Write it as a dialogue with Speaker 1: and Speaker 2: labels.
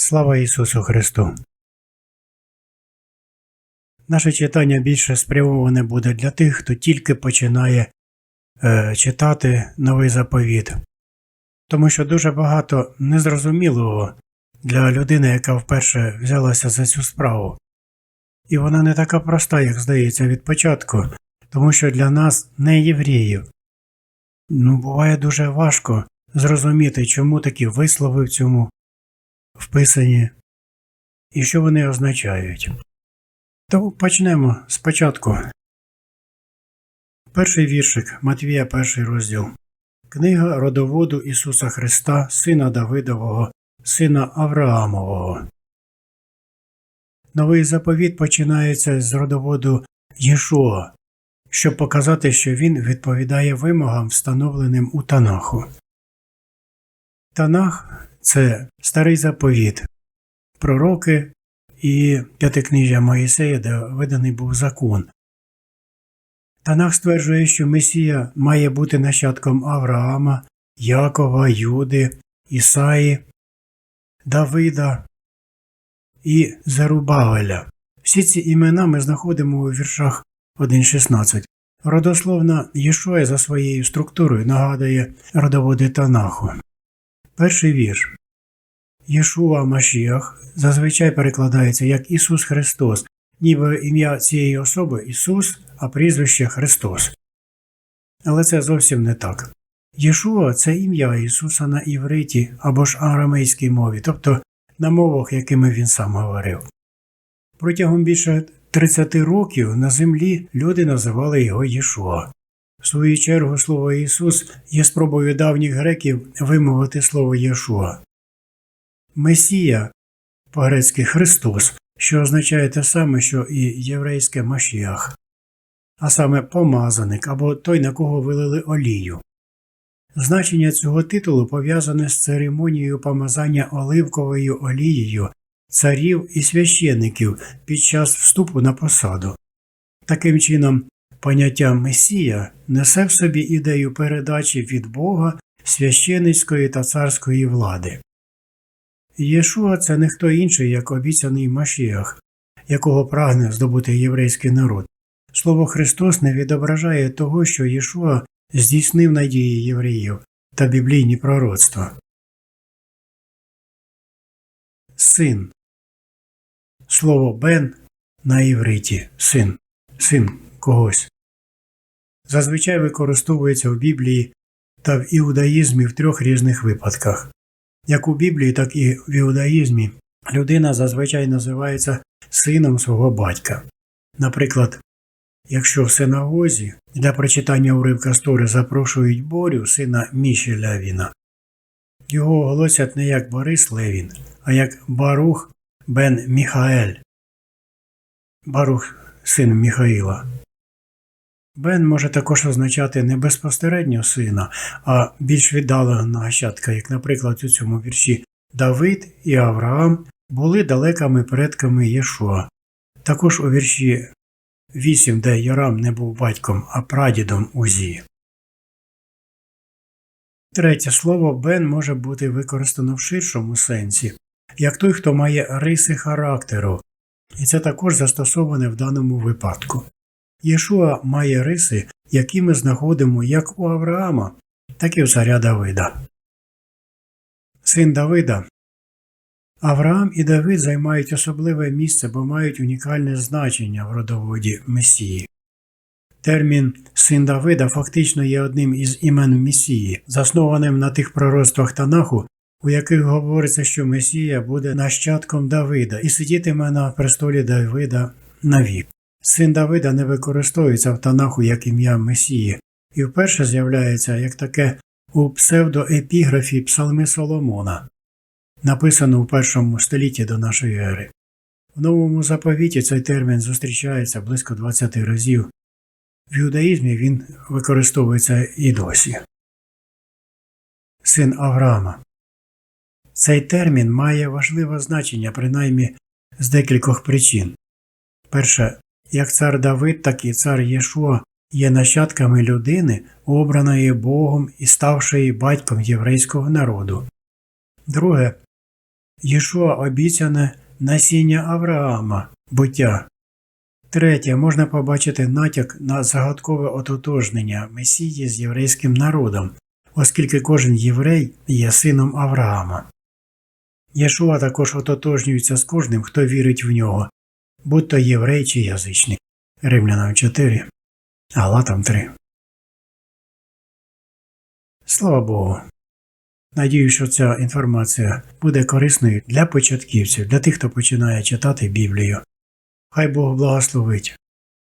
Speaker 1: Слава Ісусу Христу! Наше читання більше спрямоване буде для тих, хто тільки починає е, читати новий заповіт, тому що дуже багато незрозумілого для людини, яка вперше взялася за цю справу. І вона не така проста, як здається від початку, тому що для нас, не євреїв, ну, буває дуже важко зрозуміти, чому такі вислови в цьому вписані і що вони означають. Тому почнемо спочатку. Перший віршик Матвія, перший розділ. Книга родоводу Ісуса Христа, Сина Давидового, Сина Авраамового. Новий заповіт починається з родоводу Єшуа, щоб показати, що він відповідає вимогам, встановленим у Танаху. Танах це старий заповіт, пророки і п'ятикнижжя Моїсея, де виданий був закон. Танах стверджує, що Месія має бути нащадком Авраама, Якова, Юди, Ісаї, Давида і Зерубавеля. Всі ці імена ми знаходимо у віршах 1.16. Родословна Єшуа за своєю структурою нагадує родоводи Танаху. Перший вірш. Єшуа Машіах зазвичай перекладається як Ісус Христос, ніби ім'я цієї особи Ісус, а прізвище Христос. Але це зовсім не так. Єшуа це ім'я Ісуса на івриті або ж арамейській мові, тобто на мовах, якими він сам говорив. Протягом більше 30 років на землі люди називали його Єшуа. В свою чергу слово Ісус є спробою давніх греків вимовити слово Єшуа. Месія по-грецьки Христос, що означає те саме, що і єврейське Машіах, а саме помазаник або той, на кого вилили олію. Значення цього титулу пов'язане з церемонією помазання оливковою олією царів і священиків під час вступу на посаду. Таким чином, поняття Месія несе в собі ідею передачі від Бога священицької та царської влади. Єшуа це не хто інший, як обіцяний Машіах, якого прагне здобути єврейський народ. Слово Христос не відображає того, що Єшуа здійснив надії євреїв та біблійні пророцтва. Син. Слово Бен на івриті син, син когось. Зазвичай використовується в Біблії та в іудаїзмі в трьох різних випадках. Як у Біблії, так і в іудаїзмі людина зазвичай називається сином свого батька. Наприклад, якщо в синагозі для прочитання уривка стори запрошують Борю, сина Міші Левіна, його оголосять не як Борис Левін, а як Барух бен Міхаель. Барух син Міхаїла. Бен може також означати не безпосередньо сина, а більш віддаленого нащадка, як, наприклад, у цьому вірші Давид і Авраам були далекими предками Єшуа. Також у вірші 8, де Йорам не був батьком, а прадідом Узі. Третє слово Бен може бути використано в ширшому сенсі, як той, хто має риси характеру, і це також застосоване в даному випадку. Єшуа має риси, які ми знаходимо як у Авраама, так і у царя Давида. Син Давида. Авраам і Давид займають особливе місце, бо мають унікальне значення в родоводі Месії. Термін син Давида фактично є одним із імен Месії, заснованим на тих пророцтвах Танаху, у яких говориться, що Месія буде нащадком Давида і сидітиме на престолі Давида навік. Син Давида не використовується в Танаху як ім'я Месії, і вперше з'являється як таке у псевдоепіграфі Псалми Соломона, написано у першому столітті до нашої ери. В новому заповіті цей термін зустрічається близько 20 разів. В юдаїзмі він використовується і досі. Син Авраама. Цей термін має важливе значення принаймні з декількох причин. Перше, як цар Давид, так і цар Єшуа є нащадками людини, обраної Богом і ставшої батьком єврейського народу. Друге, Єшуа обіцяне насіння Авраама, буття. Третє, можна побачити натяк на загадкове ототожнення Месії з єврейським народом, оскільки кожен єврей є сином Авраама. Єшуа також ототожнюється з кожним, хто вірить в нього, будь то єврей чи язичник. Римлянам 4, Галатам 3. Слава Богу. Надію, що ця інформація буде корисною для початківців, для тих, хто починає читати Біблію. Хай Бог благословить.